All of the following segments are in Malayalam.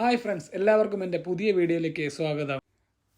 ഹായ് ഫ്രണ്ട്സ് എല്ലാവർക്കും എന്റെ പുതിയ വീഡിയോയിലേക്ക് സ്വാഗതം.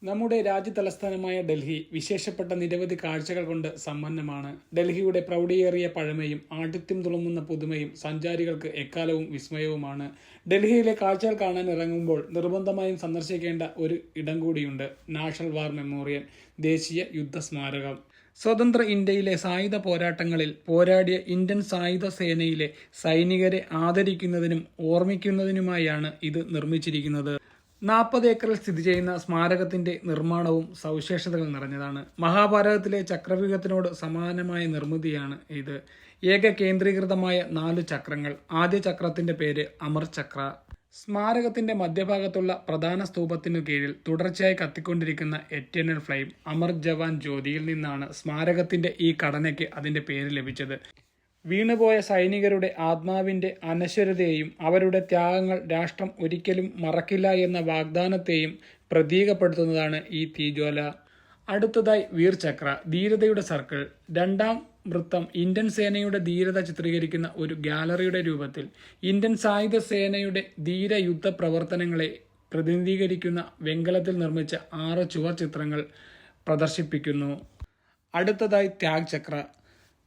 നമ്മുടെ രാജ്യ തലസ്ഥാനമായ ഡൽഹി വിശേഷപ്പെട്ട നിരവധി കാഴ്ചകൾ കൊണ്ട് സമ്പന്നമാണ്. ഡൽഹിയുടെ പ്രൗഢിയേറിയ പഴമയും ആഠിത്യം തുളുമ്പുന്ന പുതുമയും സഞ്ചാരികൾക്ക് എക്കാലവും വിസ്മയവുമാണ്. ഡൽഹിയിലെ കാഴ്ചകൾ കാണാൻ ഇറങ്ങുമ്പോൾ നിർബന്ധമായും സന്ദർശിക്കേണ്ട ഒരു ഇടം കൂടിയുണ്ട് നാഷണൽ വാർ മെമ്മോറിയൽ ദേശീയ യുദ്ധ സ്മാരകം. സ്വതന്ത്ര ഇന്ത്യയിലെ സായുധ പോരാട്ടങ്ങളിൽ പോരാടിയ ഇന്ത്യൻ സായുധ സേനയിലെ സൈനികരെ ആദരിക്കുന്നതിനും ഓർമ്മിക്കുന്നതിനുമായാണ് ഇത് നിർമ്മിച്ചിരിക്കുന്നത്. നാൽപ്പത് ഏക്കറിൽ സ്ഥിതി ചെയ്യുന്ന സ്മാരകത്തിന്റെ നിർമ്മാണവും സവിശേഷതകൾ നിറഞ്ഞതാണ്. മഹാഭാരതത്തിലെ ചക്രവ്യൂഹത്തിനോട് സമാനമായ നിർമ്മിതിയാണ് ഇത്. ഏക കേന്ദ്രീകൃതമായ നാല് ചക്രങ്ങൾ. ആദ്യ ചക്രത്തിന്റെ പേര് അമർ ചക്ര. സ്മാരകത്തിന്റെ മധ്യഭാഗത്തുള്ള പ്രധാന സ്തൂപത്തിനു കീഴിൽ തുടർച്ചയായി കത്തിക്കൊണ്ടിരിക്കുന്ന എറ്റേണൽ ഫ്ലെയിം അമർ ജവാൻ ജ്യോതിയിൽ നിന്നാണ് സ്മാരകത്തിന്റെ ഈ ഘടനയ്ക്ക് അതിന്റെ പേര് ലഭിച്ചത്. വീണുപോയ സൈനികരുടെ ആത്മാവിന്റെ അനശ്വരതയെയും അവരുടെ ത്യാഗങ്ങൾ രാഷ്ട്രം ഒരിക്കലും മറക്കില്ല എന്ന വാഗ്ദാനത്തെയും പ്രതീകപ്പെടുത്തുന്നതാണ് ഈ തീജ്വാല. അടുത്തതായി വീർചക്ര ധീരതയുടെ സർക്കിൾ രണ്ടാം വൃത്തം. ഇന്ത്യൻ സേനയുടെ ധീരത ചിത്രീകരിക്കുന്ന ഒരു ഗാലറിയുടെ രൂപത്തിൽ ഇന്ത്യൻ സായുധ സേനയുടെ ധീര യുദ്ധ പ്രവർത്തനങ്ങളെ പ്രതിനിധീകരിക്കുന്ന വെങ്കലത്തിൽ നിർമ്മിച്ച ആറ് ചുവർ ചിത്രങ്ങൾ പ്രദർശിപ്പിക്കുന്നു. അടുത്തതായി ത്യാഗ് ചക്ര.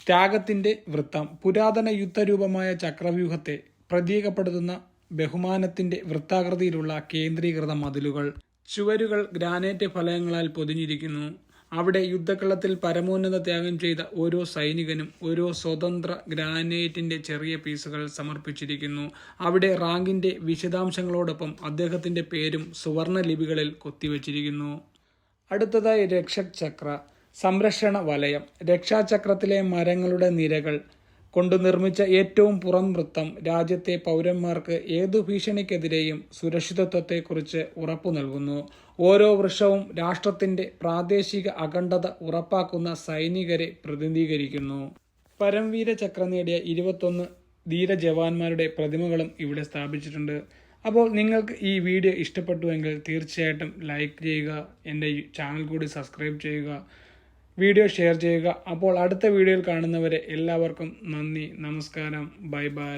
ത്യാഗത്തിന്റെ വൃത്തം പുരാതന യുദ്ധരൂപമായ ചക്രവ്യൂഹത്തെ പ്രതീകപ്പെടുത്തുന്ന ബഹുമാനത്തിന്റെ വൃത്താകൃതിയിലുള്ള കേന്ദ്രീകൃത മതിലുകൾ. ചുവരുകൾ ഗ്രാനൈറ്റ് ഫലകങ്ങളാൽ പൊതിഞ്ഞിരിക്കുന്നു. അവിടെ യുദ്ധക്കളത്തിൽ പരമോന്നത ത്യാഗം ചെയ്ത ഓരോ സൈനികനും ഓരോ സ്വതന്ത്ര ഗ്രാനൈറ്റിന്റെ ചെറിയ പീസുകൾ സമർപ്പിച്ചിരിക്കുന്നു. അവിടെ റാങ്കിന്റെ വിശദാംശങ്ങളോടൊപ്പം അദ്ദേഹത്തിന്റെ പേരും സുവർണ ലിപികളിൽ കൊത്തിവച്ചിരിക്കുന്നു. അടുത്തതായി രക്ഷക് ചക്ര സംരക്ഷണ വലയം രക്ഷാചക്രത്തിലെ മരങ്ങളുടെ നിരകൾ കൊണ്ട് നിർമ്മിച്ച ഏറ്റവും പുറം വൃത്തം രാജ്യത്തെ പൗരന്മാർക്ക് ഏതു ഭീഷണിക്കെതിരെയും സുരക്ഷിതത്വത്തെക്കുറിച്ച് ഉറപ്പു നൽകുന്നു. ഓരോ വൃക്ഷവും രാഷ്ട്രത്തിന്റെ പ്രാദേശിക അഖണ്ഡത ഉറപ്പാക്കുന്ന സൈനികരെ പ്രതിനിധീകരിക്കുന്നു. പരംവീര ചക്ര നേടിയ ഇരുപത്തൊന്ന് ധീര ജവാന്മാരുടെ പ്രതിമകളും ഇവിടെ സ്ഥാപിച്ചിട്ടുണ്ട്. അപ്പോൾ നിങ്ങൾക്ക് ഈ വീഡിയോ ഇഷ്ടപ്പെട്ടുവെങ്കിൽ തീർച്ചയായിട്ടും ലൈക്ക് ചെയ്യുക എന്റെ ചാനൽ കൂടി സബ്സ്ക്രൈബ് ചെയ്യുക. വീഡിയോ ഷെയർ ചെയ്യുക. അപ്പോൾ അടുത്ത വീഡിയോയിൽ കാണുന്നവരെ എല്ലാവർക്കും നന്ദി നമസ്കാരം. Bye bye.